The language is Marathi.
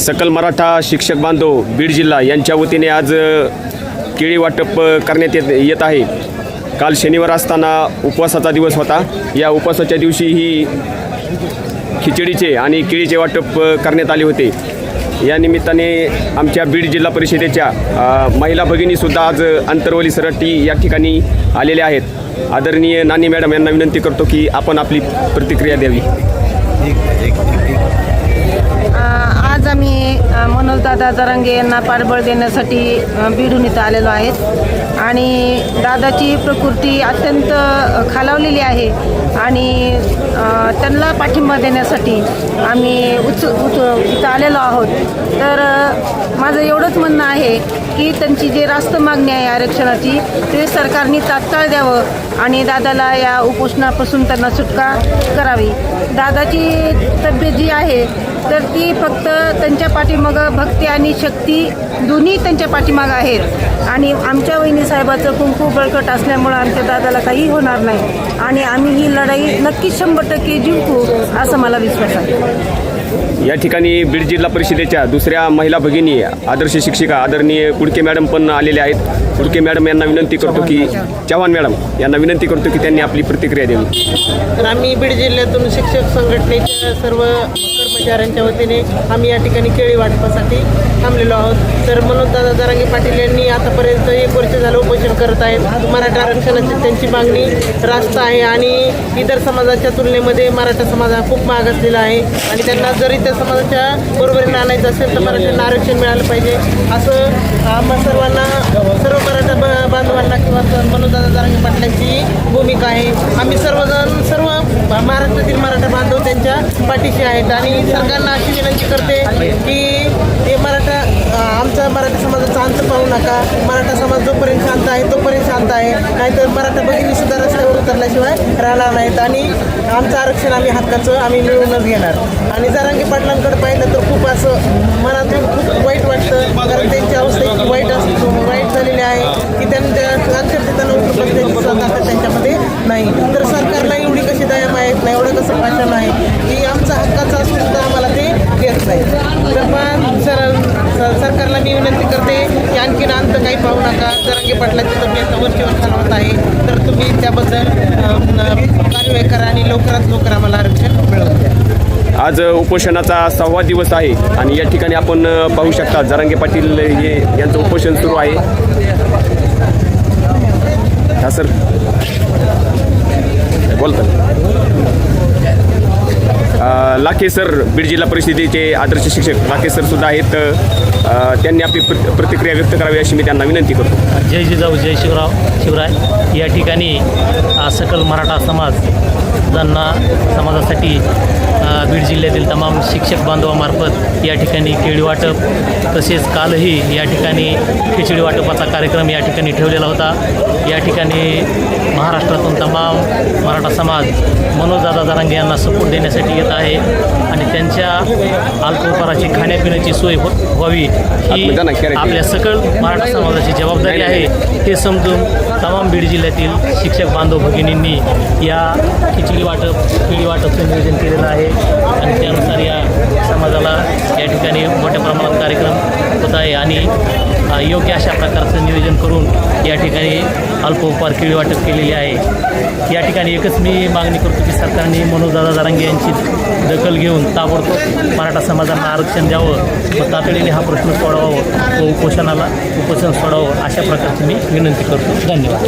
सकल मराठा शिक्षक बांधव बीड जिल्हा यांच्या वतीने आज केळी वाटप करण्यात येत येत आहे. काल शनिवार असताना उपवासाचा दिवस होता. या उपवासाच्या दिवशी ही खिचडीचे आणि केळीचे वाटप करण्यात आले होते. या निमित्ताने आमच्या बीड जिल्हा परिषदेच्या महिला भगिनीसुद्धा आज अंतरवली सरट्टी या ठिकाणी आलेल्या आहेत. आदरणीय नानी मॅडम यांना विनंती करतो की आपण आपली प्रतिक्रिया द्यावी. आज आम्ही अ, मनोजदादा जरांगे यांना पाठबळ देण्यासाठी बीडून इथं आलेलो आहेत. आणि दादाची प्रकृती अत्यंत खालावलेली आहे. आणि त्यांना पाठिंबा देण्यासाठी आम्ही उच उच इथं आलेलो आहोत. तर माझं एवढंच म्हणणं आहे की त्यांची जी रास्त मागणी आहे आरक्षणाची ते सरकारने तात्काळ द्यावं आणि दादाला या उपोषणापासून त्यांना सुटका करावी. दादाची तब्येत जी आहे तर ती फक्त त्यांच्या पाठीमागं भक्ती आणि शक्ती दोन्ही त्यांच्या पाठीमागं आहेत. आणि आमच्या वहिनी साहेबाचं कुंकू बळकट असल्यामुळं आमच्या दादाला काही होणार नाही. आणि आम्ही ही लढाई नक्कीच शंभर टक्के जिंकू असं मला विश्वास आहे. या ठिकाणी बीड जिल्हा परिषदेच्या दुसऱ्या महिला भगिनी आदर्श शिक्षिका आदरणीय कुडके मॅडम पण आलेले आहेत. कुडके मॅडम यांना विनंती करतो की चव्हाण मॅडम यांना विनंती करतो की त्यांनी आपली प्रतिक्रिया द्यावी. तर आम्ही बीड जिल्ह्यातून शिक्षक संघटनेच्या सर्व कर्मचाऱ्यांच्या वतीने आम्ही या ठिकाणी केळी वाटपासाठी थांबलेलो आहोत. तर मनोजदादा दरांगे पाटील यांनी आतापर्यंत एक वर्ष झालं उपोषण करत आहेत. मराठा आरक्षणाची त्यांची मागणी रास्त आहे आणि इतर समाजाच्या तुलनेमध्ये मराठा समाज हा खूप मागासलेला आहे आणि त्यांना जरी त्या समाजाच्या बरोबरीने आणायचं असेल तर मराठ्यांना आरक्षण मिळालं पाहिजे. असं आम्हा सर्वांना सर्व मराठा बांधवांना किंवा मनोदादा मनोजदादा पाटलांची भूमिका आहे. आम्ही सर्वजण सर्व महाराष्ट्रातील मराठा बांधव त्यांच्या पाठीशी आहेत आणि सरकारला अशी विनंती करते की ते मरा अ, आमचा मराठा समाजाचा अंत पाहू नका मराठा समाज जोपर्यंत शांत आहे तोपर्यंत शांत आहे. नाहीतर मराठा भगिनी सुद्धा रस्त्यावर उतरल्याशिवाय राहणार नाहीत. आणि आमचं आरक्षण आम्ही हक्काचं आम्ही मिळवूनच घेणार. आणि जरांगी पाटलांकडे पाहिलं तर खूप असं मनातून खूप वाईट वाटतं. कारण त्यांची अवस्था इतकी वाईट असतो वाईट झालेली आहे की त्यांच्या अक्षरशः त्यांना उठून बसण्याची त्यांच्यामध्ये नाही. तर सरकारला एवढी कशी दया माहीत नाही एवढं कसं भाषण आहे की आमचा हक्काचं असून सुद्धा आम्हाला ते देत नाही तर पण सर स- सरकारला मी विनंती करते की आणखीन अंत काही पाहू नका. जरांगे पाटलाची तब्येत वरचीवर खालवत आहे. तर तुम्ही त्याबद्दल कार्यवाही करा आणि लवकरात लवकर आम्हाला आरक्षण मिळवून द्या. आज उपोषणाचा सहावा दिवस आहे आणि या ठिकाणी आपण पाहू शकता जरांगे पाटील हे यांचं उपोषण सुरू आहे. हा सर. बोलता. लाखे सर बीड जिल्हा परिषदेचे आदर्श शिक्षक लाखे सर सुद्धा आहेत. त्यांनी आपली प्र- प्रतिक्रिया व्यक्त करावी अशी मी त्यांना विनंती करतो. जय जिजाऊ जय शिवराव शिवराय. या ठिकाणी सकल मराठा समाज ज्यांना समाजासाठी बीड जिल्ह्यातील तमाम शिक्षक बांधवामार्फत या ठिकाणी केळी वाटप तसेच कालही या ठिकाणी खिचडी वाटपाचा कार्यक्रम या ठिकाणी ठेवलेला होता. या ठिकाणी महाराष्ट्रातून तमाम मराठा समाज मनोजदादा जरांगे यांना सपोर्ट देण्यासाठी येत आहे आणि त्यांच्या अल्पोपहाराची खाण्यापिण्याची सोय हो व्हावी ही. आपल्या सकल मराठा समाजाची जबाबदारी आहे. हे समजून तमाम बीड जिल्ह्यातील शिक्षक बांधव भगिनींनी या खिचडी वाटप केळी वाटपचं नियोजन केलेलं आहे. आणि त्यानुसार या समाजाला या ठिकाणी मोठ्या प्रमाणात कार्यक्रम होत आहे. आणि योग्य अशा प्रकारचं नियोजन करून या ठिकाणी अल्पोपहार केळी वाटप केलेली आहे. या ठिकाणी एकच मी मागणी करतो की सरकारने मनोजदादा दारांगे यांची दखल घेऊन ताबडतोब मराठा समाजांना आरक्षण द्यावं व तातडीने हा प्रश्न सोडवावं व उपोषणाला उपोषण सोडावं अशा प्रकारची मी विनंती करतो. धन्यवाद.